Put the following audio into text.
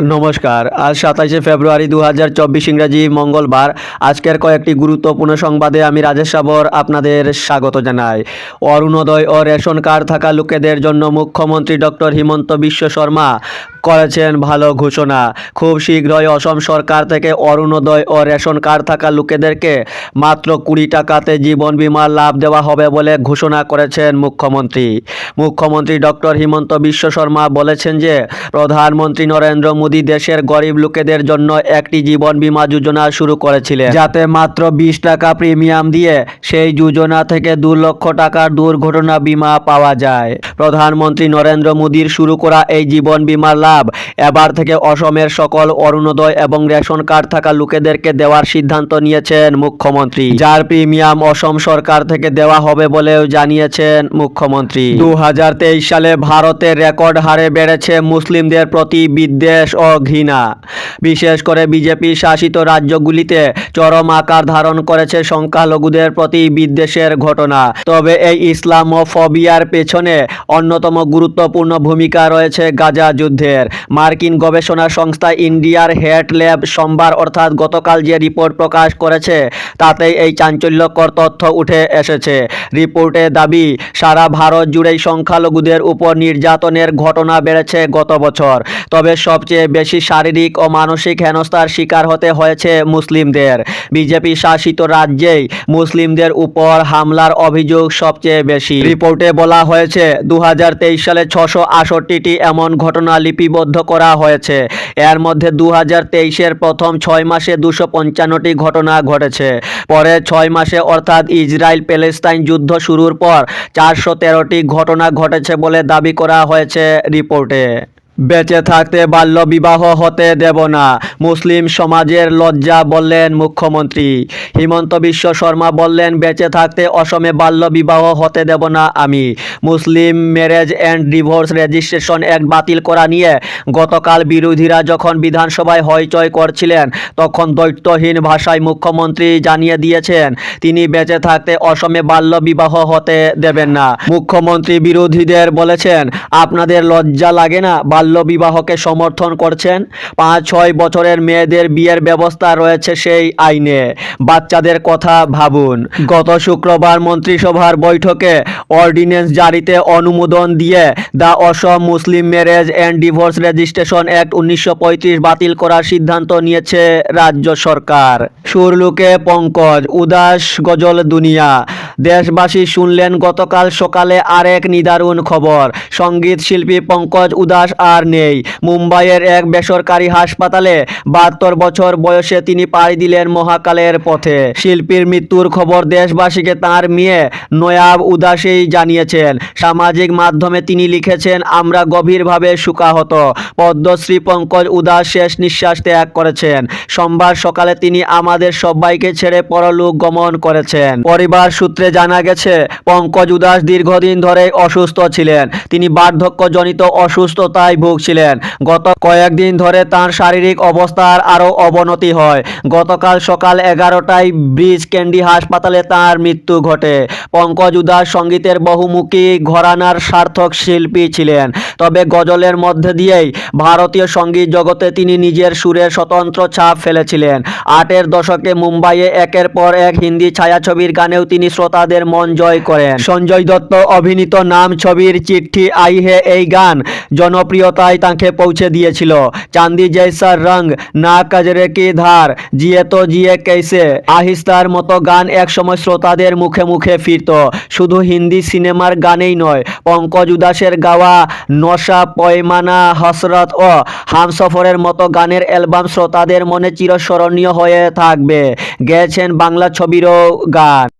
নমস্কার। আজ সাতাশে ফেব্রুয়ারি দু হাজার চব্বিশ ইংরাজি মঙ্গলবার। আজকের কয়েকটি গুরুত্বপূর্ণ সংবাদে আমি রাজেশ সাবর আপনাদের স্বাগত জানাই। অরুণোদয় ও রেশন কার্ড থাকা লোকেদের জন্য মুখ্যমন্ত্রী ডক্টর হিমন্ত বিশ্ব শর্মা করেছেন ভালো ঘোষণা। খুব শীঘ্রই অসম সরকার থেকে অরুণোদয় ও রেশন কার্ড থাকা লোকেদেরকে মাত্র কুড়ি টাকাতে জীবন বীমার লাভ দেওয়া হবে বলে ঘোষণা করেছেন মুখ্যমন্ত্রী। মুখ্যমন্ত্রী ডক্টর হিমন্ত বিশ্ব শর্মা বলেছেন যে, প্রধানমন্ত্রী নরেন্দ্র মোদী দেশের গরিব লোকেদের জন্য একটি জীবন বীমা যোজনা শুরু করেছিলেন। যাতে মাত্র বিশ টাকা প্রিমিয়াম দিয়ে সেই যোজনা থেকে দু লক্ষ টাকার দুর্ঘটনা বীমা পাওয়া যায়। প্রধানমন্ত্রী নরেন্দ্র মোদীর শুরু করা এই জীবন বীমার লাভ এবার থেকে অসমের সকল অরুণোদয় এবং রেশন কার্ড থাকা লোকেদেরকে দেওয়ার সিদ্ধান্ত নিয়েছেন মুখ্যমন্ত্রী। যার প্রিমিয়াম অসম সরকার থেকে দেওয়া হবে বলেও জানিয়েছেন মুখ্যমন্ত্রী। দু সালে ভারতের রেকর্ড হারে বেড়েছে মুসলিমদের প্রতি বিদ্বেষ ও ঘৃণা। বিশেষ করে বিজেপি শাসিত রাজ্যগুলিতে চরম আকার ধারণ করেছে সংখ্যালঘুদের প্রতি বিদ্বেষের ঘটনা। তবে এই ইসলামোফোবিয়ার পেছনে অন্যতম গুরুত্বপূর্ণ ভূমিকা রয়েছে গাজা যুদ্ধের মার্কিন গবেষণা সংস্থা ইন্ডিয়ার হেড ল্যাব সোমবার অর্থাৎ গতকাল যে রিপোর্ট প্রকাশ করেছে, তাতেই এই চাঞ্চল্যকর তথ্য উঠে এসেছে। রিপোর্টে দাবি, সারা ভারত জুড়েই সংখ্যালঘুদের উপর নির্যাতনের ঘটনা বেড়েছে গত বছর। তবে সবচেয়ে বেশি শারীরিক ও মানসিক হেনস্থার শিকার হতে হয়েছে মুসলিমদের। বিজেপি শাসিত রাজ্যেই মুসলিমদের উপর হামলার অভিযোগ সবচেয়ে বেশি। রিপোর্টে বলা হয়েছে দু হাজার তেইশ সালে ছশো আষট্টিটি এমন ঘটনা লিপিবদ্ধ করা হয়েছে। এর মধ্যে দু হাজার তেইশের প্রথম ছয় মাসে দুশো পঞ্চান্নটি ঘটনা ঘটেছে। পরে ছয় মাসে অর্থাৎ ইসরায়েল প্যালেস্তাইন যুদ্ধ শুরুর পর চারশো তেরোটি ঘটনা ঘটেছে বলে দাবি করা হয়েছে রিপোর্টে। বেঁচে থাকতে বাল্য বিবাহ হতে দেব না। মুসলিম সমাজের লজ্জা বললেন মুখ্যমন্ত্রী। হিমন্ত বিশ্ব শর্মা বললেন, বেঁচে থাকতে অসমে বাল্য বিবাহ হতে দেব না আমি। Muslim marriage and divorce registration act বাতিল করা নিয়ে গতকাল বিরোধীরা যখন বিধানসভায় হইচই করছিলেন, তখন দৈত্যহীন ভাষায় মুখ্যমন্ত্রী জানিয়ে দিয়েছেন, তিনি বেঁচে থাকতে অসমে বাল্য বিবাহ হতে দেবেন না। মুখ্যমন্ত্রী বিরোধীদের বলেছেন, আপনাদের লজ্জা লাগে না বাল্য বিবাহকে সমর্থন করছেন। পাঁচ, ছয় বছরের মেয়েদের বিয়ের ব্যবস্থা রয়েছে সেই আইনে। বাচ্চাদের কথা ভাবুন। গত শুক্রবার মন্ত্রিসভার বৈঠকে অর্ডিন্যান্স জারিতে অনুমোদন দিয়ে the Assam Muslim marriage and divorce registration act উনিশশো বাতিল করার সিদ্ধান্ত নিয়েছে রাজ্য সরকার। সুরলুকে পঙ্কজ, উদাস, গজল দুনিয়া। দেশবাসী শুনলেন গতকাল সকালে আরেক নিদারুণ খবর। সংগীত শিল্পী পঙ্কজ উদাস আর নেই। মুম্বাইয়ের এক বেসরকারি হাসপাতালে বাহাত্তর বছর বয়সে তিনি পাড়ি দিলেন মহাকালের পথে। শিল্পীর মৃত্যুর খবর দেশবাসীকে তার মেয়ে নয়াব উদাসেই জানিয়েছেন। সামাজিক মাধ্যমে তিনি লিখেছেন, আমরা গভীরভাবে শোকাহত। পদ্মশ্রী পঙ্কজ উদাস শেষ নিঃশ্বাস ত্যাগ করেছেন। সোমবার সকালে তিনি আমাদের সবাইকে ছেড়ে পরলোক গমন করেছেন। পরিবার সূত্রে জানা গেছে, পঙ্কজ উদাস দীর্ঘদিন ধরে অসুস্থ ছিলেন। তিনি বার্ধক্যজনিত অসুস্থতায় ভুগছিলেন। গত কয়েকদিন ধরে তার শারীরিক অবস্থার আরও অবনতি হয়। গতকাল সকাল এগারোটায় ব্রিজ ক্যান্ডি হাসপাতালে তার মৃত্যু ঘটে। পঙ্কজ উদাস সঙ্গীতের বহুমুখী ঘরানার সার্থক শিল্পী ছিলেন। তবে গজলের মধ্যে দিয়েই ভারতীয় সংগীত জগতে তিনি নিজের সুরের স্বতন্ত্র ছাপ ফেলেছিলেন। আটের দশকে মুম্বাইয়ে একের পর এক হিন্দি ছায়াছবির গানেও তিনি শ্রোতাদের মন জয় করেন। সঞ্জয় দত্ত অভিনীত নাম ছবির চিঠি আই হে এই গান জনপ্রিয়তায় তাকে পৌঁছে দিয়েছিল। চান্দি জৈসা রং না কাজরে কি ধার, জিয়ে তো জিয়ে কেসে আহিস্তার মতো গান একসময় শ্রোতাদের মুখে মুখে ফিরত। শুধু হিন্দি সিনেমার গানেই নয়, পঙ্কজ উদাসের গাওয়া নশা পয়মানা হসরত ও হামসফরের মতো গানের অ্যালবাম শ্রোতাদের মনে চিরস্মরণীয় হয়ে থাকবে। গেয়েছেন বাংলা ছবিরও গান।